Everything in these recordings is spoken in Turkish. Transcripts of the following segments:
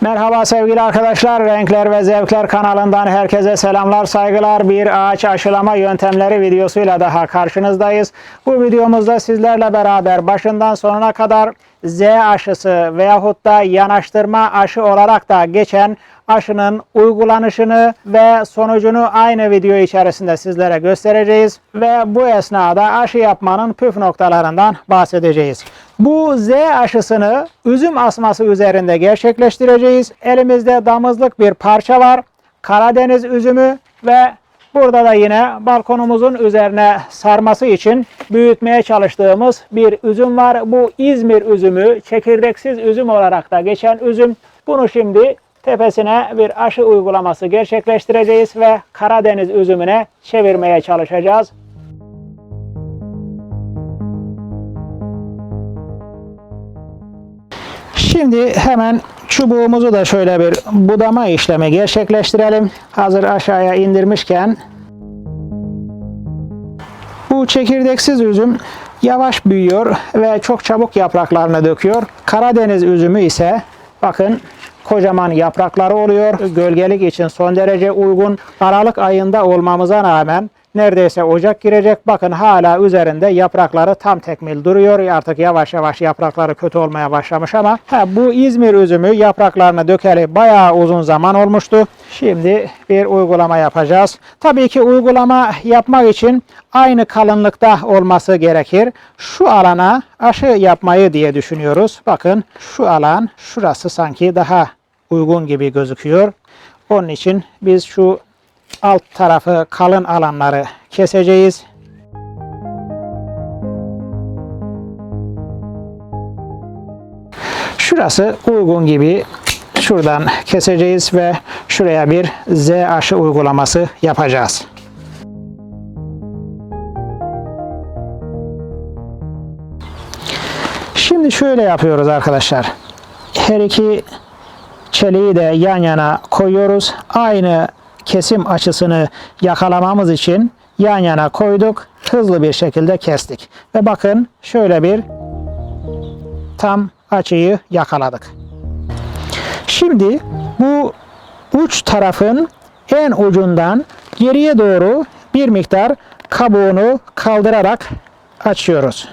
Merhaba sevgili arkadaşlar. Renkler ve Zevkler kanalından herkese selamlar, saygılar. Bir ağaç aşılama yöntemleri videosuyla daha karşınızdayız. Bu videomuzda sizlerle beraber başından sonuna kadar Z aşısı veyahut da yanaştırma aşı olarak da geçen aşının uygulanışını ve sonucunu aynı video içerisinde sizlere göstereceğiz. Ve bu esnada aşı yapmanın püf noktalarından bahsedeceğiz. Bu Z aşısını üzüm asması üzerinde gerçekleştireceğiz. Elimizde damızlık bir parça var. Karadeniz üzümü ve burada da yine balkonumuzun üzerine sarması için büyütmeye çalıştığımız bir üzüm var. Bu İzmir üzümü, çekirdeksiz üzüm olarak da geçen üzüm. Bunu şimdi tepesine bir aşı uygulaması gerçekleştireceğiz ve Karadeniz üzümüne çevirmeye çalışacağız. Şimdi hemen çubuğumuzu da şöyle bir budama işlemi gerçekleştirelim. Hazır aşağıya indirmişken bu çekirdeksiz üzüm yavaş büyüyor ve çok çabuk yapraklarını döküyor. Karadeniz üzümü ise bakın kocaman yaprakları oluyor. Gölgelik için son derece uygun. Aralık ayında olmamıza rağmen neredeyse Ocak girecek. Bakın hala üzerinde yaprakları tam tekmil duruyor. Artık yavaş yavaş yaprakları kötü olmaya başlamış ama ha, bu İzmir üzümü yapraklarını dökeli bayağı uzun zaman olmuştu. Şimdi bir uygulama yapacağız. Tabii ki uygulama yapmak için aynı kalınlıkta olması gerekir. Şu alana aşı yapmayı diye düşünüyoruz. Bakın şu alan şurası sanki daha uygun gibi gözüküyor. Onun için biz şu alt tarafı kalın alanları keseceğiz. Şurası uygun gibi şuradan keseceğiz ve şuraya bir Z aşı uygulaması yapacağız. Şimdi şöyle yapıyoruz arkadaşlar. Her iki çeliği de yan yana koyuyoruz. Aynı kesim açısını yakalamamız için yan yana koyduk. Hızlı bir şekilde kestik. Ve bakın şöyle bir tam açıyı yakaladık. Şimdi bu uç tarafın en ucundan geriye doğru bir miktar kabuğunu kaldırarak açıyoruz.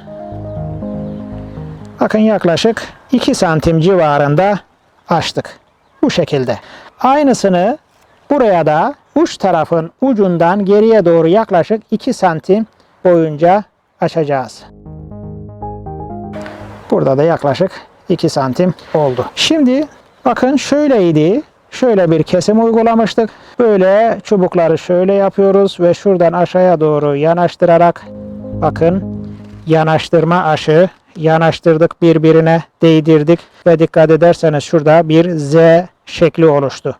Bakın yaklaşık 2 santim civarında açtık. Bu şekilde. Aynısını buraya da uç tarafın ucundan geriye doğru yaklaşık 2 santim boyunca açacağız. Burada da yaklaşık 2 santim oldu. Şimdi bakın şöyleydi. Şöyle bir kesim uygulamıştık. Böyle çubukları şöyle yapıyoruz ve şuradan aşağıya doğru yanaştırarak bakın yanaştırma aşı yanaştırdık birbirine değdirdik ve dikkat ederseniz şurada bir Z şekli oluştu.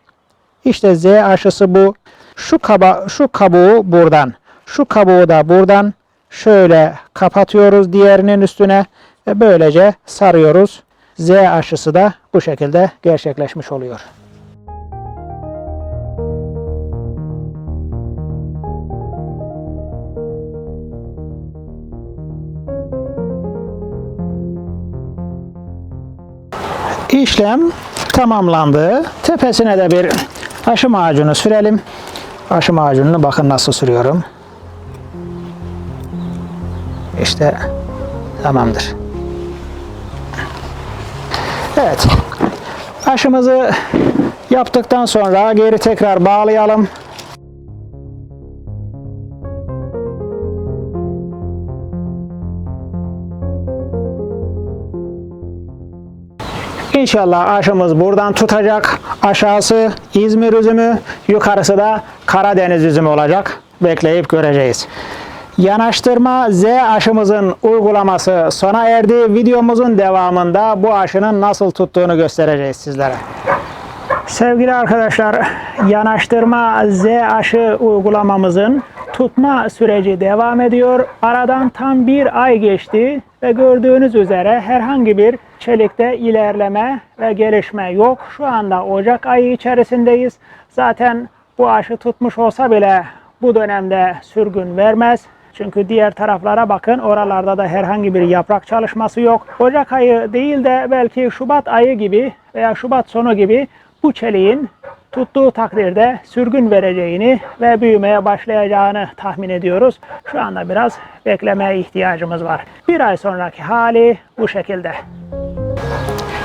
İşte Z aşısı bu. Şu kaba şu kabuğu buradan, şu kabuğu da buradan şöyle kapatıyoruz diğerinin üstüne ve böylece sarıyoruz. Z aşısı da bu şekilde gerçekleşmiş oluyor. İşlem tamamlandı. Tepesine de bir aşı macunu sürelim. Aşı macununu bakın nasıl sürüyorum. İşte tamamdır. Evet. Aşımızı yaptıktan sonra geri tekrar bağlayalım. İnşallah aşımız buradan tutacak. Aşağısı İzmir üzümü, yukarısı da Karadeniz üzümü olacak. Bekleyip göreceğiz. Yanaştırma Z aşımızın uygulaması sona erdi. Videomuzun devamında bu aşının nasıl tuttuğunu göstereceğiz sizlere. Sevgili arkadaşlar, yanaştırma Z aşı uygulamamızın tutma süreci devam ediyor. Aradan tam bir ay geçti ve gördüğünüz üzere herhangi bir çelikte ilerleme ve gelişme yok. Şu anda Ocak ayı içerisindeyiz. Zaten bu aşı tutmuş olsa bile bu dönemde sürgün vermez. Çünkü diğer taraflara bakın oralarda da herhangi bir yaprak çalışması yok. Ocak ayı değil de belki Şubat ayı gibi veya Şubat sonu gibi bu çeliğin tuttuğu takdirde sürgün vereceğini ve büyümeye başlayacağını tahmin ediyoruz. Şu anda biraz beklemeye ihtiyacımız var. Bir ay sonraki hali bu şekilde.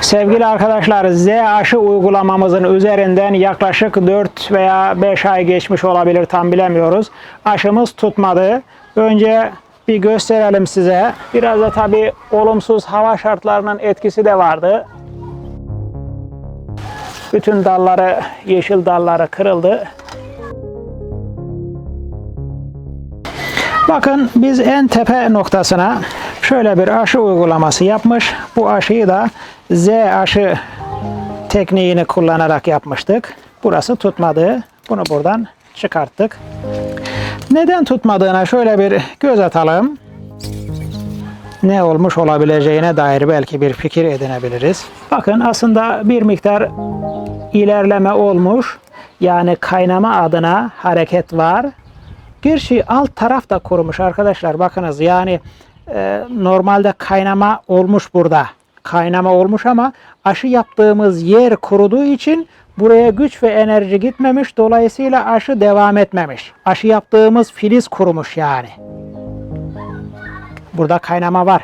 Sevgili arkadaşlar Z aşı uygulamamızın üzerinden yaklaşık 4 veya 5 ay geçmiş olabilir tam bilemiyoruz. Aşımız tutmadı. Önce bir gösterelim size. Biraz da tabii olumsuz hava şartlarının etkisi de vardı. Bütün dalları, yeşil dalları kırıldı. Bakın biz en tepe noktasına şöyle bir aşı uygulaması yapmış. Bu aşıyı da Z aşı tekniğini kullanarak yapmıştık. Burası tutmadı. Bunu buradan çıkarttık. Neden tutmadığına şöyle bir göz atalım. Ne olmuş olabileceğine dair belki bir fikir edinebiliriz. Bakın aslında bir miktar ilerleme olmuş. Yani kaynama adına hareket var. Şey alt taraf da kurumuş arkadaşlar. Bakınız yani e, normalde kaynama olmuş burada. Kaynama olmuş ama aşı yaptığımız yer kuruduğu için buraya güç ve enerji gitmemiş. Dolayısıyla aşı devam etmemiş. Aşı yaptığımız filiz kurumuş yani. Burada kaynama var.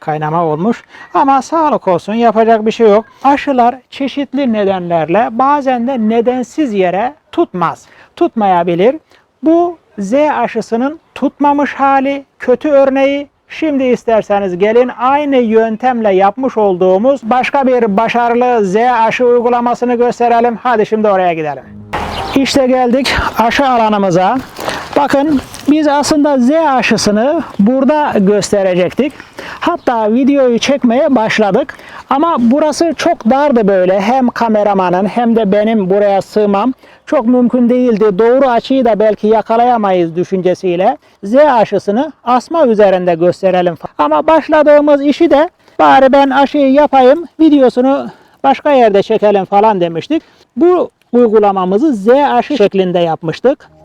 Kaynama olmuş. Ama sağlık olsun yapacak bir şey yok. Aşılar çeşitli nedenlerle bazen de nedensiz yere tutmaz. Tutmayabilir. Bu Z aşısının tutmamış hali, kötü örneği. Şimdi isterseniz gelin aynı yöntemle yapmış olduğumuz başka bir başarılı Z aşı uygulamasını gösterelim. Hadi şimdi oraya gidelim. İşte geldik aşı alanımıza. Bakın biz aslında Z aşısını burada gösterecektik. Hatta videoyu çekmeye başladık. Ama burası çok dardı böyle. Hem kameramanın hem de benim buraya sığmam çok mümkün değildi. Doğru açıyı da belki yakalayamayız düşüncesiyle Z aşısını asma üzerinde gösterelim. Ama başladığımız işi de bari ben aşıyı yapayım videosunu başka yerde çekelim falan demiştik. Bu uygulamamızı Z aşı şeklinde yapmıştık.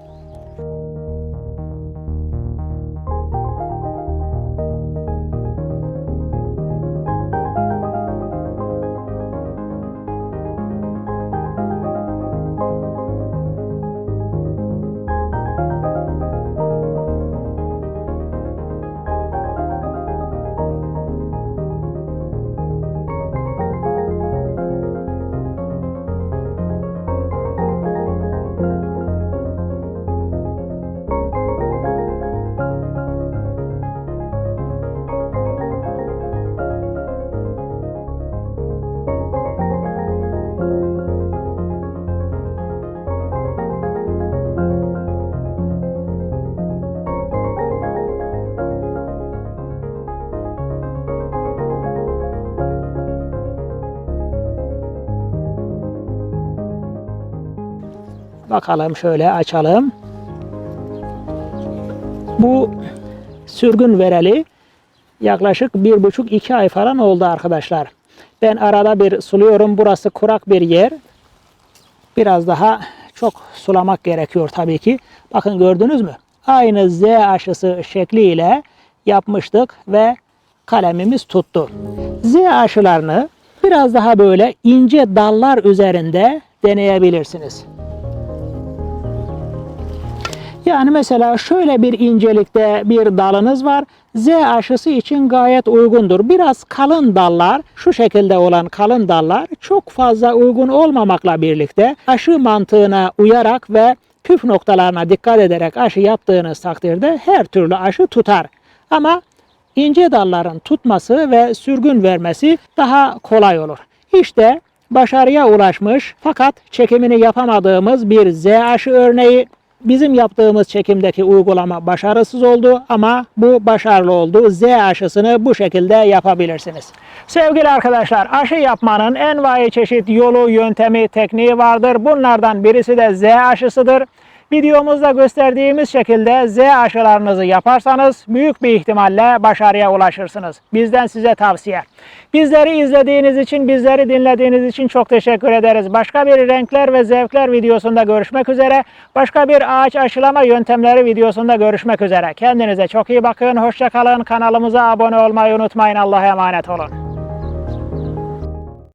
Bakalım şöyle açalım. Bu sürgün vereli yaklaşık bir buçuk iki ay falan oldu arkadaşlar. Ben arada bir suluyorum. Burası kurak bir yer. Biraz daha çok sulamak gerekiyor tabii ki. Bakın gördünüz mü? Aynı Z aşısı şekliyle yapmıştık ve kalemimiz tuttu. Z aşılarını biraz daha böyle ince dallar üzerinde deneyebilirsiniz. Yani mesela şöyle bir incelikte bir dalınız var. Z aşısı için gayet uygundur. Biraz kalın dallar, şu şekilde olan kalın dallar çok fazla uygun olmamakla birlikte aşı mantığına uyarak ve püf noktalarına dikkat ederek aşı yaptığınız takdirde her türlü aşı tutar. Ama ince dalların tutması ve sürgün vermesi daha kolay olur. İşte başarıya ulaşmış fakat çekimini yapamadığımız bir Z aşı örneği Bizim yaptığımız çekimdeki uygulama başarısız oldu ama bu başarılı oldu. Z aşısını bu şekilde yapabilirsiniz. Sevgili arkadaşlar aşı yapmanın en vahyi çeşit yolu, yöntemi, tekniği vardır. Bunlardan birisi de Z aşısıdır. Videomuzda gösterdiğimiz şekilde Z aşılarınızı yaparsanız büyük bir ihtimalle başarıya ulaşırsınız. Bizden size tavsiye. Bizleri izlediğiniz için, bizleri dinlediğiniz için çok teşekkür ederiz. Başka bir renkler ve zevkler videosunda görüşmek üzere. Başka bir ağaç aşılama yöntemleri videosunda görüşmek üzere. Kendinize çok iyi bakın. Hoşçakalın. Kanalımıza abone olmayı unutmayın. Allah'a emanet olun.